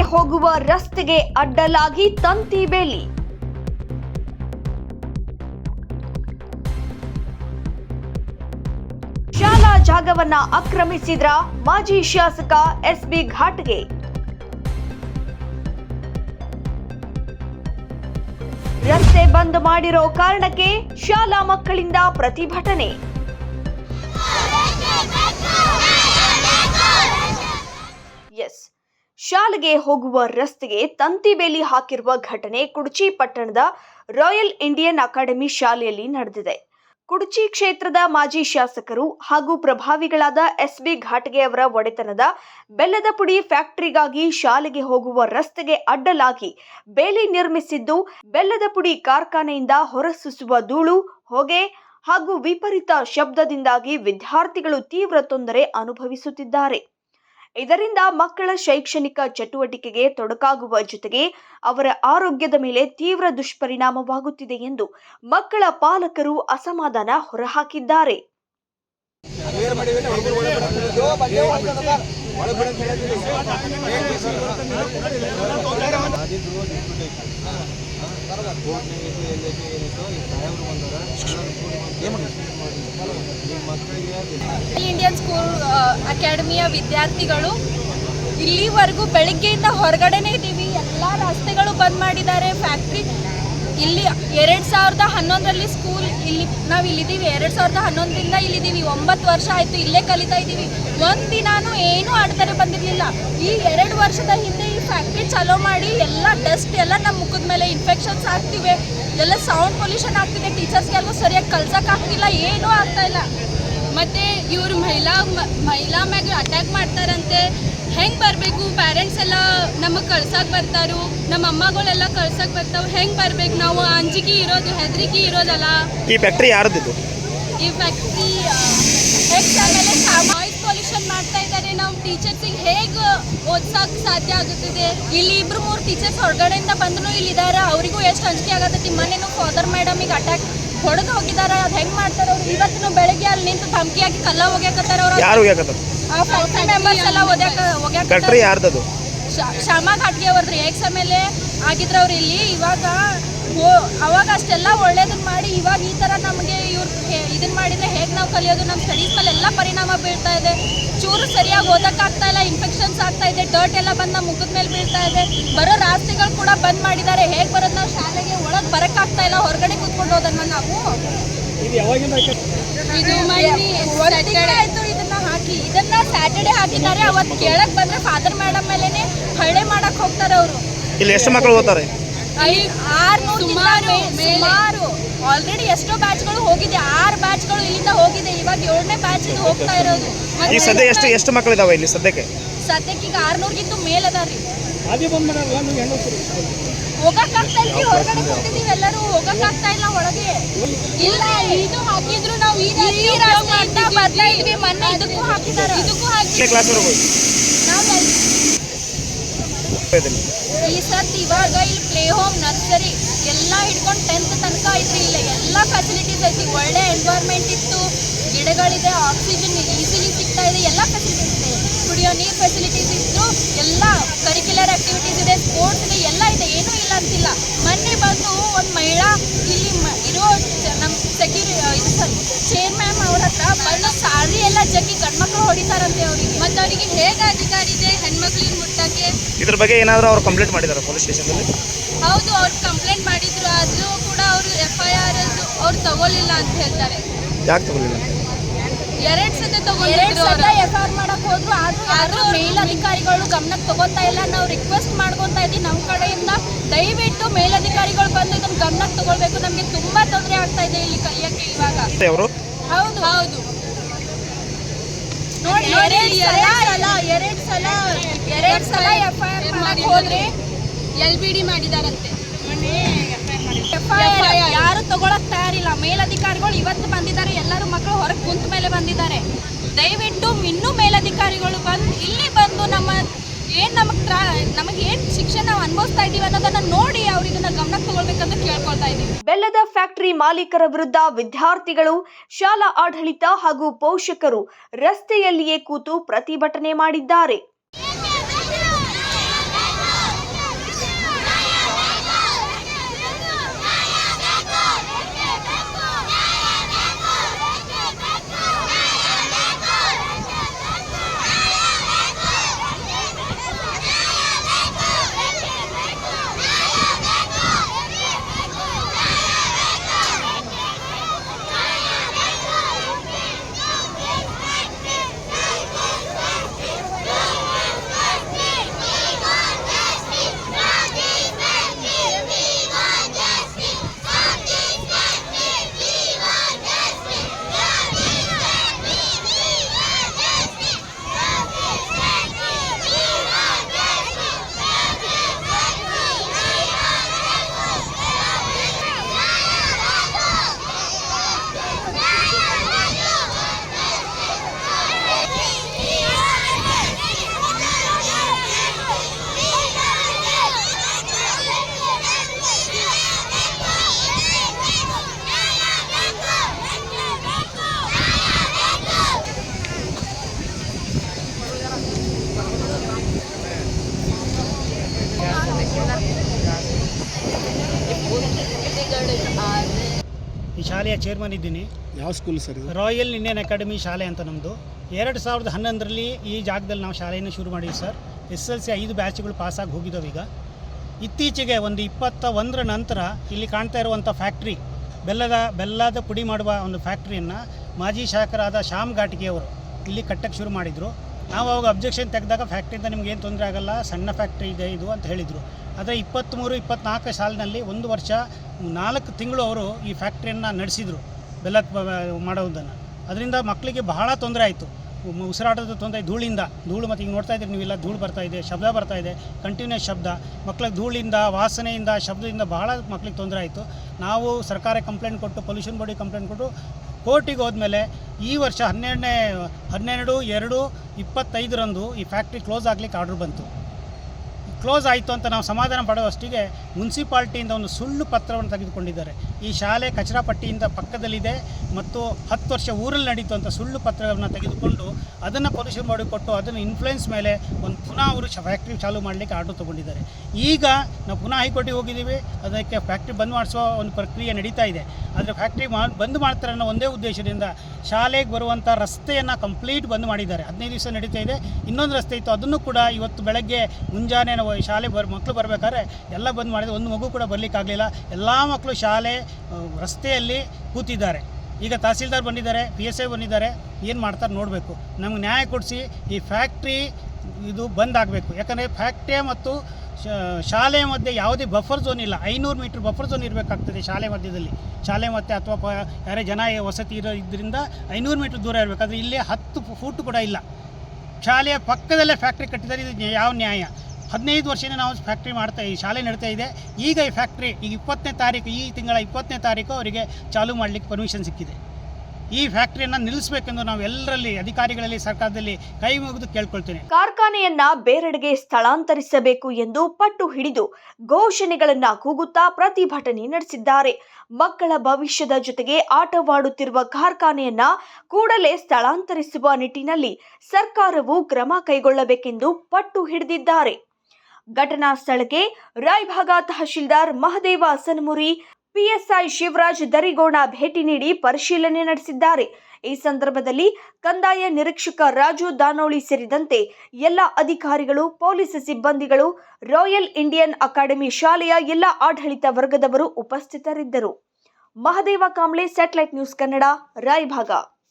ಹೋಗುವ ರಸ್ತೆಗೆ ಅಡ್ಡಲಾಗಿ ತಂತಿ ಬೇಲಿ. ಶಾಲಾ ಜಾಗವನ್ನ ಆಕ್ರಮಿಸಿದ್ರ ಮಾಜಿ ಶಾಸಕ ಎಸ್ಬಿ ಘಾಟ್ಗೆ. ರಸ್ತೆ ಬಂದ್ ಮಾಡಿರೋ ಕಾರಣಕ್ಕೆ ಶಾಲಾ ಮಕ್ಕಳಿಂದ ಪ್ರತಿಭಟನೆ. ಶಾಲೆಗೆ ಹೋಗುವ ರಸ್ತೆಗೆ ತಂತಿ ಬೇಲಿ ಹಾಕಿರುವ ಘಟನೆ ಕುಡಚಿ ಪಟ್ಟಣದ ರಾಯಲ್ ಇಂಡಿಯನ್ ಅಕಾಡೆಮಿ ಶಾಲೆಯಲ್ಲಿ ನಡೆದಿದೆ. ಕುಡಚಿ ಕ್ಷೇತ್ರದ ಮಾಜಿ ಶಾಸಕರು ಹಾಗೂ ಪ್ರಭಾವಿಗಳಾದ ಎಸ್ ಬಿ ಘಾಟ್ಗೆ ಅವರ ಒಡೆತನದ ಬೆಲ್ಲದ ಪುಡಿ ಫ್ಯಾಕ್ಟರಿಗಾಗಿ ಶಾಲೆಗೆ ಹೋಗುವ ರಸ್ತೆಗೆ ಅಡ್ಡಲಾಗಿ ಬೇಲಿ ನಿರ್ಮಿಸಿದ್ದು, ಬೆಲ್ಲದ ಪುಡಿ ಕಾರ್ಖಾನೆಯಿಂದ ಹೊರಸೂಸುವ ಧೂಳು, ಹೊಗೆ ಹಾಗೂ ವಿಪರೀತ ಶಬ್ದದಿಂದಾಗಿ ವಿದ್ಯಾರ್ಥಿಗಳು ತೀವ್ರ ತೊಂದರೆ ಅನುಭವಿಸುತ್ತಿದ್ದಾರೆ. ಇದರಿಂದ ಮಕ್ಕಳ ಶೈಕ್ಷಣಿಕ ಚಟುವಟಿಕೆಗೆ ತೊಡಕಾಗುವ ಜೊತೆಗೆ ಅವರ ಆರೋಗ್ಯದ ಮೇಲೆ ತೀವ್ರ ದುಷ್ಪರಿಣಾಮವಾಗುತ್ತಿದೆ ಎಂದು ಮಕ್ಕಳ ಪಾಲಕರು ಅಸಮಾಧಾನ ಹೊರಹಾಕಿದ್ದಾರೆ. ಇಂಡಿಯನ್ ಸ್ಕೂಲ್ ಅಕಾಡೆಮಿಯ ವಿದ್ಯಾರ್ಥಿಗಳು ಇಲ್ಲಿವರೆಗೂ ಬೆಳಿಗ್ಗೆಯಿಂದ ಹೊರಗಡೆನೇ ಇದ್ದೀವಿ. ಎಲ್ಲ ರಸ್ತೆಗಳು ಬಂದ್ ಮಾಡಿದ್ದಾರೆ. ಫ್ಯಾಕ್ಟ್ರಿ ಇಲ್ಲಿ ಎರಡು ಸಾವಿರದ ಹನ್ನೊಂದರಲ್ಲಿ ಸ್ಕೂಲ್ ಇಲ್ಲಿ ನಾವು ಇಲ್ಲಿದ್ದೀವಿ. ಎರಡು ಸಾವಿರದ ಹನ್ನೊಂದರಿಂದ ಇಲ್ಲಿದ್ದೀವಿ. ಒಂಬತ್ತು ವರ್ಷ ಆಯಿತು ಇಲ್ಲೇ ಕಲಿತಾ ಇದ್ದೀವಿ. ಒಂದು ದಿನಾನು ಏನೂ ಈ ಎರಡು ವರ್ಷದ ಹಿಂದೆ ಈ ಫ್ಯಾಕ್ಟ್ರಿ ಚಾಲೂ ಮಾಡಿ ಎಲ್ಲ ಡಸ್ಟ್ ಎಲ್ಲ ನಮ್ಮ ಮುಖದ ಮೇಲೆ ಇನ್ಫೆಕ್ಷನ್ಸ್ ಆಗ್ತಿವೆ ಎಲ್ಲ ಸೌಂಡ್ ಪೊಲ್ಯೂಷನ್ ಆಗ್ತಿದೆ ಟೀಚರ್ಸ್ಗೆಲ್ಲೂ ಸರಿಯಾಗಿ ಕಲ್ಸಕ್ಕೆ ಆಗ್ತಿಲ್ಲ ಏನೂ ಆಗ್ತಾ ಇಲ್ಲ. ಮತ್ತೆ ಇವರು ಮಹಿಳಾ ಮಹಿಳಾ ಮ್ಯಾಗ ಅಟ್ಯಾಕ್ ಮಾಡ್ತಾರಂತೆ ಹೆಂಗ್ ಬರಬೇಕು? ಪ್ಯಾರೆಂಟ್ಸ್ ಎಲ್ಲ ನಮಗೆ ಕಳ್ಸಕ್ ಬರ್ತಾರು ನಮ್ಮ ಅಮ್ಮಗಳೆಲ್ಲ ಕಳ್ಸಕ್ ಬರ್ತಾವೆ ಹೆಂಗ್ ಬರ್ಬೇಕು ನಾವು? ಅಂಜಿಕೆ ಇರೋದು ಹೆದರಿಕೆ ಇರೋದಲ್ಲ? ಈ ಫ್ಯಾಕ್ಟ್ರಿ ಯಾರ್ದಿದ್ದು ಈ ಫ್ಯಾಕ್ಟ್ರಿ ಮಾಡ್ತಾ ಇದ್ದಾರೆ. ನಾವು ಟೀಚರ್ಸಿಗೆ ಹೇಗೆ ಓದ್ಸಕ್ ಸಾಧ್ಯ ಆಗುತ್ತಿದೆ? ಇಲ್ಲಿ ಇಬ್ರು ಮೂರು ಟೀಚರ್ಸ್ ಹೊರಗಡೆಯಿಂದ ಬಂದ್ರು ಇಲ್ಲಿ ಇದಾರೆ ಅವರಿಗೂ ಎಷ್ಟು ಅಂಜಿಕೆ ಆಗತ್ತೆ? ಮನೇನು ಫಾದರ್ ಮೇಡಮಿಗೆ ಅಟ್ಯಾಕ್ ಹೊಡೆದು ಹೋಗಿದಾರ ಅದ್ ಹೆಂಗ್ ಮಾಡ್ತಾರ ಅವ್ರು? ಇವತ್ತಿನ ಬೆಳಗ್ಗೆ ಅಲ್ಲಿ ನಿಂತು ಧಮಕಿ ಹಾಕಿ ಕಲ್ಲ ಒಗ್ಯಾಕತ್ತಾರ ಅವ್ರು. ಯಾರು ಆ ಫ್ಯಾಕ್ಟ್ರಿ ಮೆಂಬರ್ಸ್ ಎಲ್ಲ ಒದ್ಯಾಕ ಒಗ್ಯಾಕತ್ತಾರ. ಯಾರ್ದದು? ಶಾ- ಶ್ಯಾಮಾ ಘಾಟ್ಗೆ ಅವ್ರದ್ದು ಎಕ್ಸ್ ಎಂ ಎಲ್ ಎ ಆಗಿದ್ರು ಅವ್ರು ಇಲ್ಲಿ. ಇವಾಗ ಅವಾಗ ಅಷ್ಟೆಲ್ಲ ಒಳ್ಳೇದನ್ನ ಮಾಡಿ ಇವಾಗ ಈ ತರ ನಮಗೆ ಇವ್ರು ಇದನ್ನ ಮಾಡಿದ್ರೆ ಹೇಗೆ ನಾವು ಕಲಿಯೋದು? ನಮ್ಮ ಸ್ಟಡೀಸ್ ಮೇಲೆ ಎಲ್ಲ ಪರಿಣಾಮ ಬೀಳ್ತಾ ಇದೆ. ಚೂರು ಸರಿಯಾಗಿ ಓದಕ್ಕಾಗ್ತಾ ಇಲ್ಲ ಇನ್ಫೆಕ್ಷನ್ಸ್ ಆಗ್ತಾ ಇದೆ ಡರ್ಟ್ ಎಲ್ಲ ಬಂದು ನಮ್ಮ ಮುಖದ ಮೇಲೆ ಬೀಳ್ತಾ ಇದೆ. ಬರೋ ರಾಸ್ತೆಗಳು ಕೂಡ ಬಂದ್ ಮಾಡಿದ್ದಾರೆ. ಹೇಗೆ ಬರೋದು ನಾವು ಶಾಲೆಗೆ ಒಳಗೆ ಬರೋಕ್ಕಾಗ್ತಾ ಇಲ್ಲ ಹೊರಗಡೆ ಕೂತ್ಕೊಂಡು ಹೋದನ್ನ ನಾವು? ಇದು ಆಯ್ತು? ಇದನ್ನ ಹಾಕಿ. ಇದನ್ನ ಸ್ಯಾಟರ್ಡೆ ಹಾಕಿದ್ದಾರೆ. ಅವತ್ತು ಕೇಳಕ್ ಬಂದ್ರೆ ಫಾದರ್ ಮೇಡಮ್ ಮೇಲೆನೆ ಹಳ್ಳೆ ಮಾಡಕ್ ಹೋಗ್ತಾರೆ ಅವರು. ಇಲ್ಲಿ ಎಷ್ಟು ಮಕ್ಕಳು ಓದ್ತಾರೆ? ಸುಮಾರು ಸುಮಾರು. ಆಲ್ರೆಡಿ ಎಷ್ಟೋ ಬ್ಯಾಚ್ಗಳು ಹೋಗಿದೆ. ಆರು ಬ್ಯಾಚ್ಗಳು ಇಲ್ಲಿಂದ ಹೋಗಿದೆ. ಇವಾಗ ಏಳನೇ ಬ್ಯಾಚ್ ಇದು ಹೋಗ್ತಾ ಇರೋದು. ಈ ಸದ್ಯ ಎಷ್ಟು ಎಷ್ಟು ಮಕ್ಕಳು ಇದಾವೆ ಇಲ್ಲಿ ಸದ್ಯಕ್ಕೆ? ಸದ್ಯಕ್ಕೆ ಈಗ ಆರ್ನೂರ್ಗಿಂತ ಮೇಲ್ ಅದಾರಿ ಹೋಗಕ್ಕಾಗ್ತಾ ಇಲ್ಲ ಹೊರಗಡೆ ಕೂತಿದೀವಿ ಎಲ್ಲರೂ. ಹೋಗಕ್ಕಾಗ್ತಾ ಇಲ್ಲ ಒಳಗೆ. ಇಲ್ಲ ಇದು ಹಾಕಿದ್ರು ನಾವು ಈ ರಾಸ್ತೆಯಿಂದ ಬರ್ತಾ ಇದ್ವಿ ಮೊನ್ನೆ ಇದಕ್ಕೂ ಹಾಕಿದಾರ. ಇದಕ್ಕೂ ಹಾಕಿ ನಾವು ಈ ಸರ್ತಿ ಇವಾಗ ಇಲ್ಲಿ ಪ್ಲೇ ಹೋಮ್ ನರ್ಸರಿ ಎಲ್ಲ ಹಿಡ್ಕೊಂಡು ಟೆಂತ್ ತನಕ ಐತ್ರಿ ಇಲ್ಲ ಎಲ್ಲ ಫೆಸಿಲಿಟೀಸ್ ಐತಿ. ಒಳ್ಳೆ ಎನ್ವೈರ್ಮೆಂಟ್ ಇತ್ತು, ಗಿಡಗಳಿದೆ ಆಕ್ಸಿಜನ್ ಈಸಿಲಿ ಸಿಗ್ತಾ ಇದೆ, ಎಲ್ಲ ಫೆಸಿಲಿಟೀಸ್ ಇದೆ. ಕುಡಿಯೋ ನೀರು ಫೆಸಿಲಿಟೀಸ್ ಇತ್ತು ಎಲ್ಲ ಕರಿಕ್ಯುಲರ್ ಆಕ್ಟಿವಿಟೀಸ್ ಇದೆ ಸ್ಪೋರ್ಟ್ಸ್ ಇದೆ, ಎಲ್ಲ ಇದೆ. ಏನೂ ಇಲ್ಲ ಅಂತಿಲ್ಲ. ಮೊನ್ನೆ ಬಂದು ಒಂದು ಮಹಿಳಾ ಇಲ್ಲಿ ಇರೋ ನಮ್ಮ ಸೆಕ್ಯೂರಿ ಇದು ಸರ್ ಚೇರ್ ಮ್ಯಾಮ್ ಅವ್ರ ಹತ್ರ ಬಂದು ಸಾರಿ ಎಲ್ಲ ಜಗ್ಗಿ ಗಂಡ್ಮಕ್ಳು ಹೊಡಿತಾರಂತೆ ಅವರಿಗೆ. ಮತ್ತು ಅವರಿಗೆ ಹೇಗೆ ಅಧಿಕಾರ ಇದ್ರ ಬಗ್ಗೆ ಏನಾದರೂ ಅವ್ರು ಕಂಪ್ಲೇಂಟ್ ಮಾಡಿದ್ದಾರೆ ಪೊಲೀಸ್ ಸ್ಟೇಷನಲ್ಲಿ ಹೌದು ಅವ್ರು ಕಂಪ್ಲೇಂಟ್ ಮಾಡಿದ್ರು. ಆದ್ರೂ ಕೂಡ ಅವರು ಎಫ್ ಐ ಆರ್ ಅವ್ರು ತಗೊಳ್ಳಿಲ್ಲ ಅಂತ ಹೇಳ್ತಾರೆ. ಯಾಕೆ ತಗೊಳ್ಳಿಲ್ಲ? ಎರಡ್ ಸತಿ ತಗೊಂಡಿದ್ರು ಎಫ್ ಆರ್ ಮಾಡಕ್ ಹೋದ್ರು ಆದ್ರೂ ಯಾರು ಮೇಲಧಿಕಾರಿಗಳು ಗಮನಕ್ಕೆ ತಗೋತಾ ಇಲ್ಲ ನಾವು ರಿಕ್ವೆಸ್ಟ್ ಮಾಡ್ಕೊತಾ ಇದ್ದೀವಿ ನಮ್ಮ ಕಡೆಯಿಂದ. ದಯವಿಟ್ಟು ಮೇಲಧಿಕಾರಿಗಳು ಬಂದು ಇದನ್ನ ಗಮನಕ್ಕೆ ತಗೊಳ್ಬೇಕು. ನಮಗೆ ತುಂಬಾ ತೊಂದರೆ ಆಗ್ತಾ ಇದೆ ಇಲ್ಲಿ ಕಲಿಯಕ್ಕೆ ಇವಾಗ. ಅವರು? ಹೌದು. ಹೌದು. ಎರಡ್ ಸಲ ಎರಡ್ ಸಲ ಎರಡ್ ಸಲ ಎಫ್ ಐ ಆರ್ ಮಾಡಿ ಹೋದ್ರೆ ಎಲ್ ಬಿ ಡಿ ಮಾಡಿದಾರಂತೆ. ಯಾರು ತಗೊಳಕ್ ತಯಾರಿಲ್ಲ. ಮೇಲಧಿಕಾರಿಗಳು ಇವತ್ತು ಬಂದಿದ್ದಾರೆ. ಎಲ್ಲರೂ ಮಕ್ಕಳು ಹೊರಗೆ ಕುಂತ ಮೇಲೆ ಬಂದಿದ್ದಾರೆ. ದಯವಿಟ್ಟು ಇನ್ನೂ ಮೇಲಧಿಕಾರಿಗಳು ಬಂದು ಇಲ್ಲಿ ಬಂದು ನಮ್ಮ ಏನ್ ನಮಗೆ ತ್ರಾ ನಮಗೆ ಏನು ಶಿಕ್ಷಣ ನಾವು ಅನುಭವಿಸ್ತಾ ಇದ್ದೀವಿ ಅನ್ನೋದನ್ನ ನೋಡಿ ಅವ್ರು ಗಮನಕ್ಕೆ ತಗೊಳ್ಬೇಕಂತ ಕೇಳ್ಕೊಳ್ತಾ ಇದ್ದೀವಿ ಬೆಲ್ಲದ ಫ್ಯಾಕ್ಟರಿ ಮಾಲೀಕರ ವಿರುದ್ಧ ವಿದ್ಯಾರ್ಥಿಗಳು ಶಾಲಾ ಆಡಳಿತ ಹಾಗೂ ಪೋಷಕರು ರಸ್ತೆಯಲ್ಲಿಯೇ ಕೂತು ಪ್ರತಿಭಟನೆ ಮಾಡಿದ್ದಾರೆ. ಈ ಶಾಲೆಯ ಚೇರ್ಮನ್ ಇದ್ದೀನಿ. ಯಾವ ಸ್ಕೂಲ್ ಸರ್ ಇದು? ರಾಯಲ್ ಇಂಡಿಯನ್ ಅಕಾಡೆಮಿ ಶಾಲೆ ಅಂತ ನಮ್ಮದು ಎರಡು ಸಾವಿರದ ಹನ್ನೊಂದರಲ್ಲಿ ಈ ಜಾಗದಲ್ಲಿ ನಾವು ಶಾಲೆಯನ್ನು ಶುರು ಮಾಡಿದ್ವಿ ಸರ್ ಎಸ್ ಎಲ್ ಸಿ ಐದು ಬ್ಯಾಚ್ಗಳು ಪಾಸಾಗಿ ಹೋಗಿದ್ದಾವೆ ಈಗ. ಇತ್ತೀಚೆಗೆ ಒಂದು ಇಪ್ಪತ್ತ ಒಂದರ ನಂತರ ಇಲ್ಲಿ ಕಾಣ್ತಾ ಇರುವಂಥ ಫ್ಯಾಕ್ಟ್ರಿ ಬೆಲ್ಲದ ಬೆಲ್ಲದ ಪುಡಿ ಮಾಡುವ ಒಂದು ಫ್ಯಾಕ್ಟ್ರಿಯನ್ನು ಮಾಜಿ ಶಾಸಕರಾದ ಶ್ಯಾಮ್ ಘಾಟಿಗೆಯವರು ಇಲ್ಲಿ ಕಟ್ಟಕ್ಕೆ ಶುರು ಮಾಡಿದರು. ನಾವು ಅವಾಗ ಅಬ್ಜೆಕ್ಷನ್ ತೆಗೆದಾಗ ಫ್ಯಾಕ್ಟ್ರಿಯಿಂದ ನಿಮ್ಗೆ ಏನು ತೊಂದರೆ ಆಗಲ್ಲ ಸಣ್ಣ ಫ್ಯಾಕ್ಟ್ರಿ ಇದೆ ಇದು ಅಂತ ಹೇಳಿದರು. ಆದರೆ ಇಪ್ಪತ್ತ್ಮೂರು ಇಪ್ಪತ್ತ್ನಾಲ್ಕು ಸಾಲಿನಲ್ಲಿ ಒಂದು ವರ್ಷ, ನಾಲ್ಕು ತಿಂಗಳು ಅವರು ಈ ಫ್ಯಾಕ್ಟ್ರಿಯನ್ನು ನಡೆಸಿದರು ಬೆಲ್ಲ ಮಾಡೋದನ್ನು ಅದರಿಂದ ಮಕ್ಕಳಿಗೆ ಬಹಳ ತೊಂದರೆ ಆಯಿತು. ಉಸಿರಾಟದ ತೊಂದರೆ, ಧೂಳಿಂದ. ಧೂಳು ಮತ್ತು ಈಗ ನೋಡ್ತಾ ಇದ್ದೀರಿ ನೀವೆಲ್ಲ, ಧೂಳು ಬರ್ತಾ ಇದೆ, ಶಬ್ದ ಬರ್ತಾ ಇದೆ ಕಂಟಿನ್ಯೂಸ್ ಶಬ್ದ. ಮಕ್ಕಳಿಗೆ ಧೂಳಿಂದ, ವಾಸನೆಯಿಂದ, ಶಬ್ದದಿಂದ ಬಹಳ ಮಕ್ಕಳಿಗೆ ತೊಂದರೆ ಆಯಿತು. ನಾವು ಸರ್ಕಾರ ಕಂಪ್ಲೇಂಟ್ ಕೊಟ್ಟು ಪೊಲ್ಯೂಷನ್ ಬಾಡಿ ಕಂಪ್ಲೇಂಟ್ ಕೊಟ್ಟು, ಕೋರ್ಟಿಗೆ ಹೋದ್ಮೇಲೆ ಈ ವರ್ಷ ಹನ್ನೆರಡನೇ, ಹನ್ನೆರಡು, ಎರಡು, ಇಪ್ಪತ್ತೈದರಂದು ಈ ಫ್ಯಾಕ್ಟ್ರಿ ಕ್ಲೋಸ್ ಆಗಲಿಕ್ಕೆ ಆರ್ಡ್ರ್ ಬಂತು. ಕ್ಲೋಸ್ ಆಯಿತು ಅಂತ ನಾವು ಸಮಾಧಾನ ಪಡುವಷ್ಟಿಗೆ ಮುನ್ಸಿಪಾಲ್ಟಿಯಿಂದ ಒಂದು ಸುಳ್ಳು ಪತ್ರವನ್ನು ತೆಗೆದುಕೊಂಡಿದ್ದಾರೆ. ಈ ಶಾಲೆ ಕಚರಾ ಪಟ್ಟಿಯಿಂದ ಪಕ್ಕದಲ್ಲಿದೆ ಮತ್ತು ಹತ್ತು ವರ್ಷ ಊರಲ್ಲಿ ನಡೀತು ಅಂತ ಸುಳ್ಳು ಪತ್ರಗಳನ್ನು ತೆಗೆದುಕೊಂಡು ಅದನ್ನು ಪೊಲ್ಯೂಷನ್ ಮಾಡಿಕೊಟ್ಟು ಅದನ್ನು ಇನ್ಫ್ಲುಯೆನ್ಸ್ ಮೇಲೆ ಒಂದು ಪುನಃ ಅವರು ಫ್ಯಾಕ್ಟ್ರಿ ಚಾಲೂ ಮಾಡಲಿಕ್ಕೆ ಆರ್ಡರ್ ತೊಗೊಂಡಿದ್ದಾರೆ. ಈಗ ನಾವು ಪುನಃ ಹೈಕೋರ್ಟಿಗೆ ಹೋಗಿದ್ದೀವಿ, ಅದಕ್ಕೆ ಫ್ಯಾಕ್ಟ್ರಿ ಬಂದ್ ಮಾಡಿಸುವ ಒಂದು ಪ್ರಕ್ರಿಯೆ ನಡೀತಾ ಇದೆ. ಆದರೆ ಫ್ಯಾಕ್ಟ್ರಿ ಮಾ ಬಂದ್ ಮಾಡ್ತಾರೆ ಅನ್ನೋ ಒಂದೇ ಉದ್ದೇಶದಿಂದ ಶಾಲೆಗೆ ಬರುವಂಥ ರಸ್ತೆಯನ್ನು ಕಂಪ್ಲೀಟ್ ಬಂದ್ ಮಾಡಿದ್ದಾರೆ. ಹದಿನೈದು ದಿವಸ ನಡೀತಾ ಇದೆ. ಇನ್ನೊಂದು ರಸ್ತೆ ಇತ್ತು, ಅದನ್ನು ಕೂಡ ಇವತ್ತು ಬೆಳಗ್ಗೆ ಮುಂಜಾನೆ ನಾವು ಶಾಲೆ ಬರ್ ಮಕ್ಕಳು ಬರಬೇಕಾದ್ರೆ ಎಲ್ಲ ಬಂದ್ ಮಾಡಿದೆ ಒಂದು ಮಗು ಕೂಡ ಬರಲಿಕ್ಕಾಗಲಿಲ್ಲ. ಎಲ್ಲ ಮಕ್ಕಳು ಶಾಲೆ ರಸ್ತೆಯಲ್ಲಿ ಕೂತಿದ್ದಾರೆ. ಈಗ ತಹಸೀಲ್ದಾರ್ ಬಂದಿದ್ದಾರೆ ಪಿ ಎಸ್ ಐ ಬಂದಿದ್ದಾರೆ, ಏನು ಮಾಡ್ತಾರೆ ನೋಡಬೇಕು. ನಮ್ಗೆ ನ್ಯಾಯ ಕೊಡಿಸಿ ಈ ಫ್ಯಾಕ್ಟ್ರಿ ಇದು ಬಂದ್ ಆಗಬೇಕು. ಯಾಕಂದರೆ ಫ್ಯಾಕ್ಟ್ರಿ ಮತ್ತು ಶಾಲೆ ಮಧ್ಯೆ ಯಾವುದೇ ಬಫರ್ ಝೋನ್ ಇಲ್ಲ. ಐನೂರು ಮೀಟ್ರ್ ಬಫರ್ ಝೋನ್ ಇರಬೇಕಾಗ್ತದೆ ಶಾಲೆ ಮಧ್ಯದಲ್ಲಿ. ಶಾಲೆ ಮತ್ತೆ ಅಥವಾ ಪ, ಯಾರೇ ಜನ ವಸತಿ ಇರೋ ಇದರಿಂದ ಐನೂರು ಮೀಟ್ರ್ ದೂರ ಇರಬೇಕಾದ್ರೆ ಇಲ್ಲಿ ಹತ್ತು ಫೂಟ್ ಕೂಡ ಇಲ್ಲ. ಶಾಲೆಯ ಪಕ್ಕದಲ್ಲೇ ಫ್ಯಾಕ್ಟ್ರಿ ಕಟ್ಟಿದ್ದಾರೆ, ಇದು ಯಾವ ನ್ಯಾಯ? ಹದಿನೈದು ವರ್ಷದಿಂದ ನಾವು ಫ್ಯಾಕ್ಟ್ರಿ ಮಾಡ್ತಾ ಈ ಶಾಲೆ ನಡೀತಾ ಇದೆ. ಈಗ ಈ ಫ್ಯಾಕ್ಟ್ರಿ ಈಗ ಇಪ್ಪತ್ತನೇ ತಾರೀಕು, ಈ ತಿಂಗಳ ಇಪ್ಪತ್ತನೇ ತಾರೀಕು ಅವರಿಗೆ ಚಾಲೂ ಮಾಡಲಿಕ್ಕೆ ಪರ್ಮಿಷನ್ ಸಿಕ್ಕಿದೆ. ಈ ಫ್ಯಾಕ್ಟ್ರಿಯನ್ನು ನಿಲ್ಲಿಸಬೇಕೆಂದು ನಾವು ಎಲ್ಲರಲ್ಲಿ, ಅಧಿಕಾರಿಗಳಲ್ಲಿ, ಸರ್ಕಾರದಲ್ಲಿ ಕೈ ಮುಗಿದು ಕೇಳ್ಕೊಳ್ತೇನೆ. ಕಾರ್ಖಾನೆಯನ್ನ ಬೇರೆಡೆಗೆ ಸ್ಥಳಾಂತರಿಸಬೇಕು ಎಂದು ಪಟ್ಟು ಹಿಡಿದು ಘೋಷಣೆಗಳನ್ನ ಕೂಗುತ್ತಾ ಪ್ರತಿಭಟನೆ ನಡೆಸಿದ್ದಾರೆ. ಮಕ್ಕಳ ಭವಿಷ್ಯದ ಜೊತೆಗೆ ಆಟವಾಡುತ್ತಿರುವ ಕಾರ್ಖಾನೆಯನ್ನ ಕೂಡಲೇ ಸ್ಥಳಾಂತರಿಸುವ ನಿಟ್ಟಿನಲ್ಲಿ ಸರ್ಕಾರವು ಕ್ರಮ ಕೈಗೊಳ್ಳಬೇಕೆಂದು ಪಟ್ಟು ಹಿಡಿದಿದ್ದಾರೆ. ಘಟನಾ ಸ್ಥಳಕ್ಕೆ ರಾಯಭಾಗ ತಹಶೀಲ್ದಾರ್ ಮಹದೇವ ಸನ್ಮುರಿ, ಪಿಎಸ್ಐ ಶಿವರಾಜ್ ದರಿಗೋಣ ಭೇಟಿ ನೀಡಿ ಪರಿಶೀಲನೆ ನಡೆಸಿದ್ದಾರೆ. ಈ ಸಂದರ್ಭದಲ್ಲಿ ಕಂದಾಯ ನಿರೀಕ್ಷಕ ರಾಜು ದಾನೋಳಿ ಸೇರಿದಂತೆ ಎಲ್ಲ ಅಧಿಕಾರಿಗಳು, ಪೊಲೀಸ್ ಸಿಬ್ಬಂದಿಗಳು, ರಾಯಲ್ ಇಂಡಿಯನ್ ಅಕಾಡೆಮಿ ಶಾಲೆಯ ಎಲ್ಲ ಆಡಳಿತ ವರ್ಗದವರು ಉಪಸ್ಥಿತರಿದ್ದರು. Mahadeva Kamble, satellite news Kannada, Raibag.